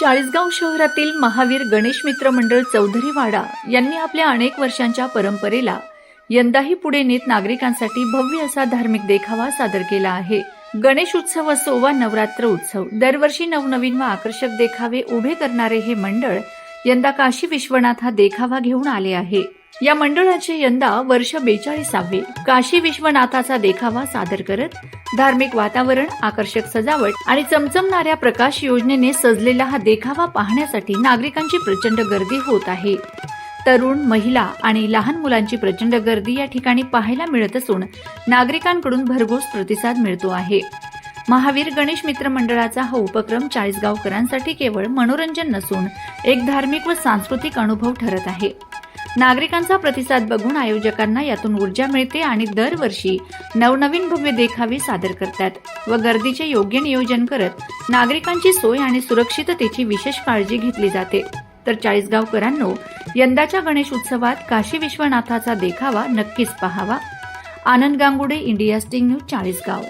चाळीसगाव शहरातील महावीर गणेश मित्र मंडळ चौधरीवाडा यांनी आपल्या अनेक वर्षांच्या परंपरेला यंदाही पुढे नेत नागरिकांसाठी भव्य असा धार्मिक देखावा सादर केला आहे. गणेश उत्सव असो वा नवरात्र उत्सव दरवर्षी नवनवीन व आकर्षक देखावे उभे करणारे हे मंडळ यंदा काशी विश्वनाथ हा देखावा घेऊन आले आहे. या मंडळाचे यंदा वर्ष बेचाळीसावे. काशी विश्वनाथाचा देखावा सादर करत धार्मिक वातावरण आकर्षक सजावट आणि चमचमणाऱ्या प्रकाश योजनेने सजलेला हा देखावा पाहण्यासाठी नागरिकांची प्रचंड गर्दी होत आहे. तरुण महिला आणि लहान मुलांची प्रचंड गर्दी या ठिकाणी पाहायला मिळत असून नागरिकांकडून भरघोस प्रतिसाद मिळतो आहे. महावीर गणेश मित्र मंडळाचा हा उपक्रम चाळीसगावकरांसाठी केवळ मनोरंजन नसून एक धार्मिक व सांस्कृतिक अनुभव ठरत आहे. नागरिकांचा प्रतिसाद बघून आयोजकांना यातून ऊर्जा मिळते आणि दरवर्षी नवनवीन भव्य देखावे सादर करतात व गर्दीचे योग्य नियोजन करत नागरिकांची सोय आणि सुरक्षिततेची विशेष काळजी घेतली जाते. तर चाळीसगावकरांनो यंदाच्या गणेश उत्सवात काशी विश्वनाथाचा देखावा नक्कीच पहावा. Anand Gangude India sting news Chalisgaon.